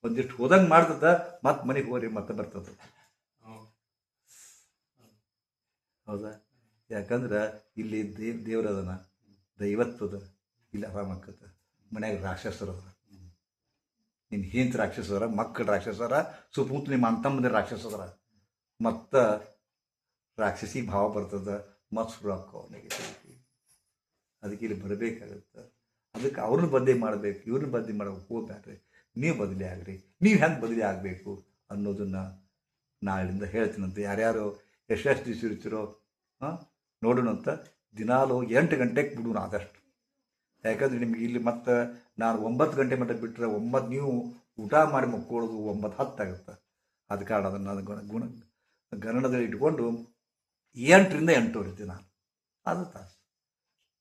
ಒಂದಿಷ್ಟು ಹೋದಂಗೆ ಮಾಡ್ತದ ಮತ್ತೆ ಮನೆಗೆ ಹೋಗ್ರಿ ಮತ್ತೆ ಬರ್ತದ. ಹೌದಾ? ಯಾಕಂದ್ರೆ ಇಲ್ಲಿ ದೇವ್, ದೇವ್ರದನ, ದೈವತ್ವದ, ಇಲ್ಲಿ ಆರಾಮಾಕತ್ತ ಮನ್ಯಾಗ ರಾಕ್ಷಸರ ನಿನ್ನ ಹೀಂತ ರಾಕ್ಷಸರ, ಮಕ್ಕಳು ರಾಕ್ಷಸರ ಸುತ್ತಮುತ್ತ ನಿಮ್ಮ ಅಂತಮ್ಮದ ರಾಕ್ಷಸರ. ಮತ್ತು ರಾಕ್ಷಸಿ ಭಾವ ಬರ್ತದೆ, ಮತ್ತು ನೆಗೆಟಿವಿಟಿ ಅದಕ್ಕೆ ಇಲ್ಲಿ ಬರಬೇಕಾಗತ್ತೆ. ಅದಕ್ಕೆ ಅವ್ರನ್ನ ಬದಲಿ ಮಾಡಬೇಕು, ಇವ್ರನ್ನ ಬದಲಿ ಮಾಡೋಕೆ ಹೋಗ್ಬೇಡ್ರಿ ನೀವು ಬದಲಿ ಆಗ್ರಿ, ನೀವು ಹೆಂಗೆ ಬದಲಿ ಆಗಬೇಕು ಅನ್ನೋದನ್ನು ನಾಳಿಂದ ಹೇಳ್ತೀನಂತ. ಯಾರ್ಯಾರು ದಿವಸ ಇರ್ತಿರೋ ಹಾಂ? ನೋಡೋಣ ಅಂತ ದಿನಾಲು ಎಂಟು ಗಂಟೆಗೆ ಬಿಡೋಣ ಆದಷ್ಟು. ಯಾಕಂದ್ರೆ ನಿಮ್ಗೆ ಇಲ್ಲಿ ಮತ್ತೆ ನಾನು ಒಂಬತ್ತು ಗಂಟೆ ಮಟ್ಟ ಬಿಟ್ಟರೆ ಒಂಬತ್ತು ನೀವು ಊಟ ಮಾಡಿ ಮುಕ್ಕೊಳ್ಳೋದು ಒಂಬತ್ತು ಹತ್ತು ಆಗುತ್ತೆ. ಅದ ಕಾರಣ ಅದನ್ನು ಅದು ಗುಣ ಗುಣ, ಗಣನದಲ್ಲಿ ಇಟ್ಕೊಂಡು ಎಂಟರಿಂದ ಎಂಟೂವರೆ ದಿನ. ಅದು ತಾಸು.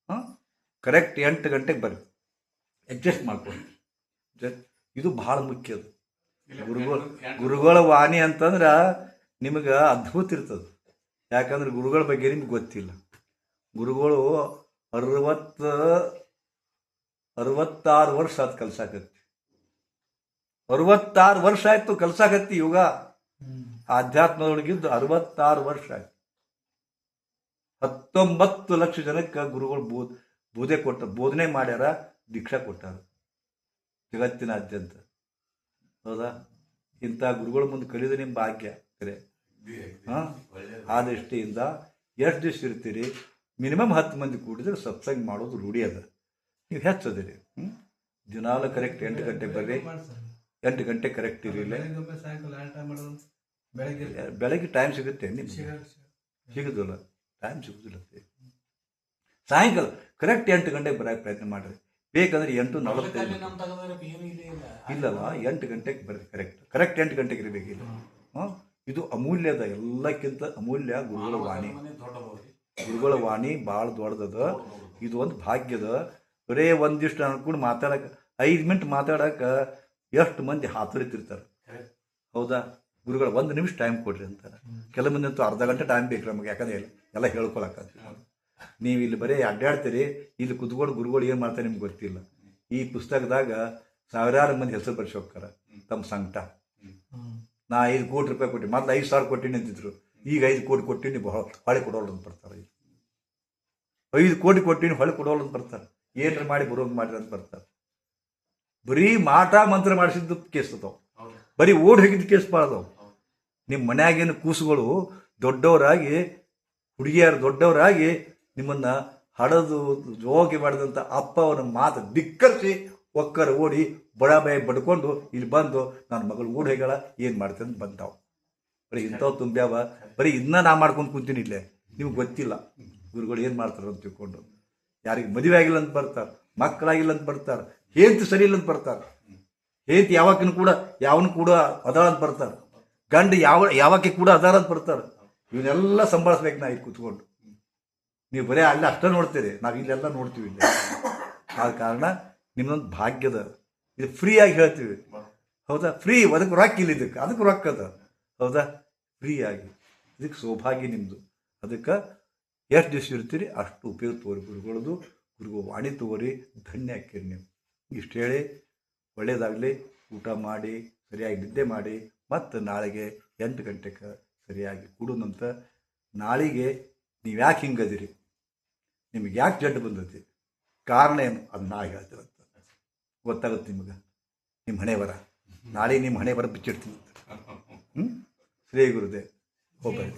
ಹಾಂ? ಕರೆಕ್ಟ್ ಎಂಟು ಗಂಟೆಗೆ ಬರ್ರಿ. ಅಡ್ಜಸ್ಟ್ ಮಾಡ್ಕೊಳ್ಳಿ. ಇದು ಭಾಳ ಮುಖ್ಯ ಅದು. ಗುರುಗಳು ಗುರುಗಳ ವಾಣಿ ಅಂತಂದ್ರೆ ನಿಮಗೆ ಅದ್ಭುತ ಇರ್ತದೆ. ಯಾಕಂದ್ರೆ ಗುರುಗಳ ಬಗ್ಗೆ ನಿಮ್ಗೆ ಗೊತ್ತಿಲ್ಲ. ಗುರುಗಳು ಅರವತ್ತ, ಅರವತ್ತಾರು ವರ್ಷ ಆತು ಕಲ್ಸಾಕತ್ತಿ. ಅರವತ್ತಾರು ವರ್ಷ ಆಯ್ತು ಕಲ್ಸಾಕತ್ತಿ ಯುಗ ಆಧ್ಯಾತ್ಮದೊಳಗಿದ್ದು ಅರವತ್ತಾರು ವರ್ಷ ಆಯ್ತು. ಹತ್ತೊಂಬತ್ತು ಲಕ್ಷ ಜನಕ್ಕೆ ಗುರುಗಳು ಬೋ, ಬೋಧೆ ಕೊಟ್ಟ, ಬೋಧನೆ ಮಾಡ್ಯಾರ, ದೀಕ್ಷಾ ಕೊಟ್ಟಾರ. ಜಗತ್ತಿನಾದ್ಯಂತ. ಹೌದಾ? ಇಂಥ ಗುರುಗಳ ಮುಂದೆ ಕಲಿಯೋದು ನಿಮ್ಮ ಭಾಗ್ಯ. ಕರೆ. ಆ ದೃಷ್ಟಿಯಿಂದ ಎಷ್ಟು ದಿವಸ ಇರ್ತೀರಿ? ಮಿನಿಮಮ್ ಹತ್ತು ಮಂದಿ ಕೂಡಿದ್ರೆ ಸತ್ಸಂಗ ಮಾಡೋದು ರೂಢಿ ಅದ. ನೀವು ಹೆಚ್ಚದಿರಿ. ಹ್ಞೂ ದಿನಾಲು ಕರೆಕ್ಟ್ ಎಂಟು ಗಂಟೆಗೆ ಬರ್ರಿ. ಎಂಟು ಗಂಟೆ ಕರೆಕ್ಟ್ ಇರಲಿಲ್ಲ ಬೆಳಗ್ಗೆ ಟೈಮ್ ಸಿಗುತ್ತೆ ನಿಮ್ಗೆ. ಸಿಗುದಿಲ್ಲ. ಟೈಮ್ ಸಿಗುದಿಲ್ಲ ಸಾಯಂಕಾಲ ಕರೆಕ್ಟ್ ಎಂಟು ಗಂಟೆಗೆ ಬರೋಕೆ ಪ್ರಯತ್ನ ಮಾಡ್ರಿ. ಬೇಕಂದ್ರೆ ಎಂಟು ನಲವತ್ತೈದು ಇಲ್ಲಲ್ಲ ಎಂಟು ಗಂಟೆಗೆ ಬರ್ರಿ ಕರೆಕ್ಟ್ ಕರೆಕ್ಟ್ ಎಂಟು ಗಂಟೆಗೆ ಇರಬೇಕಿಲ್ಲ ಹಾಂ? ಇದು ಅಮೂಲ್ಯದ ಎಲ್ಲಕ್ಕಿಂತ ಅಮೂಲ್ಯ ಗುರುಗಳ ವಾಣಿ. ಗುರುಗಳ ವಾಣಿ ಭಾಳ ದೊಡ್ಡದದ. ಇದು ಒಂದು ಭಾಗ್ಯದ. ಬರೇ ಒಂದಿಷ್ಟು ಅನ್ಕೊಂಡು ಮಾತಾಡಕ್ಕೆ ಐದು ಮಿನಿಟ್ ಮಾತಾಡಕ್ಕೆ ಎಷ್ಟು ಮಂದಿ ಹಾತೊರಿತಿರ್ತಾರೆ. ಹೌದಾ? ಗುರುಗಳು ಒಂದು ನಿಮಿಷ ಟೈಮ್ ಕೊಡ್ರಿ ಅಂತಾರೆ. ಕೆಲವು ಮಂದಿ ಅಂತೂ ಅರ್ಧ ಗಂಟೆ ಟೈಮ್ ಬೇಕು ನಮಗೆ ಯಾಕಂದ್ರೆ ಎಲ್ಲ ಎಲ್ಲ ಹೇಳ್ಕೊಳಕ ನೀವು ಇಲ್ಲಿ ಬರೀ ಅಡ್ಡಾಡ್ತೀರಿ ಇಲ್ಲಿ ಕುತ್ಕೊಂಡು ಗುರುಗಳು ಏನು ಮಾಡ್ತಾರೆ ನಿಮ್ಗೆ ಗೊತ್ತಿಲ್ಲ. ಈ ಪುಸ್ತಕದಾಗ ಸಾವಿರಾರು ಮಂದಿ ಹೆಸರು ಬರ್ಸಿ ಹೋಗ್ತಾರ ತಮ್ಮ ಸಂಕಟ. ನಾ ಐದು ಕೋಟಿ ರೂಪಾಯಿ ಕೊಟ್ಟು ಮೊದಲು ಐದು ಸಾವಿರ ಕೊಟ್ಟಿನಿ ಅಂತಿದ್ರು. ಈಗ ಐದು ಕೋಟಿ ಕೊಟ್ಟಿನಿ ಬಹಳ ಹೊಳೆ ಕೊಡೋಲ್ಲ ಅಂತ ಬರ್ತಾರೆ ಈಗ. ಐದು ಕೋಟಿ ಕೊಟ್ಟಿನಿ ಹೊಳೆ ಕೊಡೋಲ್ಲ ಅಂತ ಬರ್ತಾರೆ. ಏನ್ರ ಮಾಡಿ ಬರೋಂಗ್ ಮಾಡ್ರಿ ಅಂತ ಬರ್ತಾರೆ. ಬರೀ ಮಾಟ ಮಂತ್ರ ಮಾಡಿಸಿದ್ದು ಕೇಸ್ ಅದಾವ. ಬರೀ ಓಡ್ ಹೋಗಿದ್ದು ಕೇಸ್ ಬಾಳದವು ನಿಮ್ಮ ಮನ್ಯಾಗೇನು ಕೂಸುಗಳು ದೊಡ್ಡವರಾಗಿ ಹುಡುಗಿಯರು ದೊಡ್ಡವರಾಗಿ ನಿಮ್ಮನ್ನ ಹಡದು ಜೋಗಿ ಮಾಡಿದಂಥ ಅಪ್ಪ ಅವನ ಮಾತು ಧಿಕ್ಕರಿಸಿ ಒಕ್ಕರ ಓಡಿ ಬಡ ಬಯ ಬಡ್ಕೊಂಡು ಇಲ್ಲಿ ಬಂದು, ನನ್ನ ಮಗಳು ಓಡ್ ಹೋಗ್ಯಾಳ, ಏನು ಅಂತ ಬಂದಾವು ಬರೀ ಇಂಥವು ತುಂಬ್ಯಾವ. ಬರೀ ಇನ್ನ ನಾ ಮಾಡ್ಕೊಂಡು ಕುಂತೀನಿ ಇಲ್ಲೇ. ನಿಮ್ಗೆ ಗೊತ್ತಿಲ್ಲ. ಗುರುಗಳು ಏನು ಮಾಡ್ತಾರೆ ಅಂತ ತಿಳ್ಕೊಂಡು. ಯಾರಿಗೆ ಮದುವೆ ಆಗಿಲ್ಲ ಅಂತ ಬರ್ತಾರೆ, ಮಕ್ಕಳಾಗಿಲ್ಲ ಅಂತ ಬರ್ತಾರೆ ಹೇಂತಿ ಸರಿ ಇಲ್ಲ ಅಂತ ಬರ್ತಾರೆ. ಹೇಂತಿ ಯಾವಕ್ಕೂ ಕೂಡ, ಯಾವನು ಕೂಡ ಅದಾಳ ಅಂತ ಬರ್ತಾರೆ. ಗಂಡ ಯಾವ, ಯಾವಕ್ಕೆ ಕೂಡ ಅದಾರ ಅಂತ ಬರ್ತಾರೆ. ಇವನ್ನೆಲ್ಲ ಸಂಭಾಳಿಸ್ಬೇಕು ನಾ ಇಲ್ಲಿ ಕುತ್ಕೊಂಡು. ನೀವು ಬರೀ ಅಲ್ಲಿ ಅಷ್ಟೇ ನೋಡ್ತೀರಿ. ನಾವು ಇಲ್ಲೆಲ್ಲ ನೋಡ್ತೀವಿ ಇಲ್ಲಿ. ಆದ ಕಾರಣ ನಿಮ್ಮದೊಂದು ಭಾಗ್ಯದ. ಇದು ಫ್ರೀಯಾಗಿ ಹೇಳ್ತೀವಿ. ಹೌದಾ? ಫ್ರೀ, ಅದಕ್ಕೆ ರೊಕ್ಕ ಇಲ್ಲ ಇದಕ್ಕೆ. ಅದಕ್ಕೆ ರೊಕ್ಕ ಅದ. ಹೌದಾ? ಫ್ರೀಯಾಗಿ. ಇದಕ್ಕೆ ಸೌಭಾಗ್ಯ ನಿಮ್ಮದು ಅದಕ್ಕೆ ಎಷ್ಟು ದಿವಸ ಇರ್ತೀರಿ? ಅಷ್ಟು ಉಪಯೋಗ ತೋರಿ ಗುರುಗಳದು. ಗುರುಗಳು ವಾಣಿ ತಗೋರಿ ಧನ್ಯ ಹಾಕಿರಿ ನೀವು. ಇಷ್ಟು ಹೇಳಿ. ಒಳ್ಳೇದಾಗಲಿ. ಊಟ ಮಾಡಿ, ಸರಿಯಾಗಿ ನಿದ್ದೆ ಮಾಡಿ. ಮತ್ತು ನಾಳೆಗೆ ಎಂಟು ಗಂಟೆಗೆ ಸರಿಯಾಗಿ ಕೂಡುನಂತ ನಾಳೆಗೆ ನೀವು ಯಾಕೆ ಹಿಂಗದಿರಿ? ನಿಮಗೆ ಯಾಕೆ ಜಡ್ಡು ಬಂದೈತಿ ಕಾರಣ ಏನು? ಅದು ನಾ ಹೇಳ್ತೀವಂತ ಗೊತ್ತಾಗುತ್ತೆ ನಿಮಗೆ. ನಿಮ್ಮ ಹಣೆ ಬರ ನಾಳೆ ನಿಮ್ಮ ಹಣೆ ಬರ ಬಿಚ್ಚಿಡ್ತೀನಿ. ಹ್ಞೂ ಶ್ರೀ ಗುರುದೇವ್. ಹೋಗ್ಬರ್ರಿ.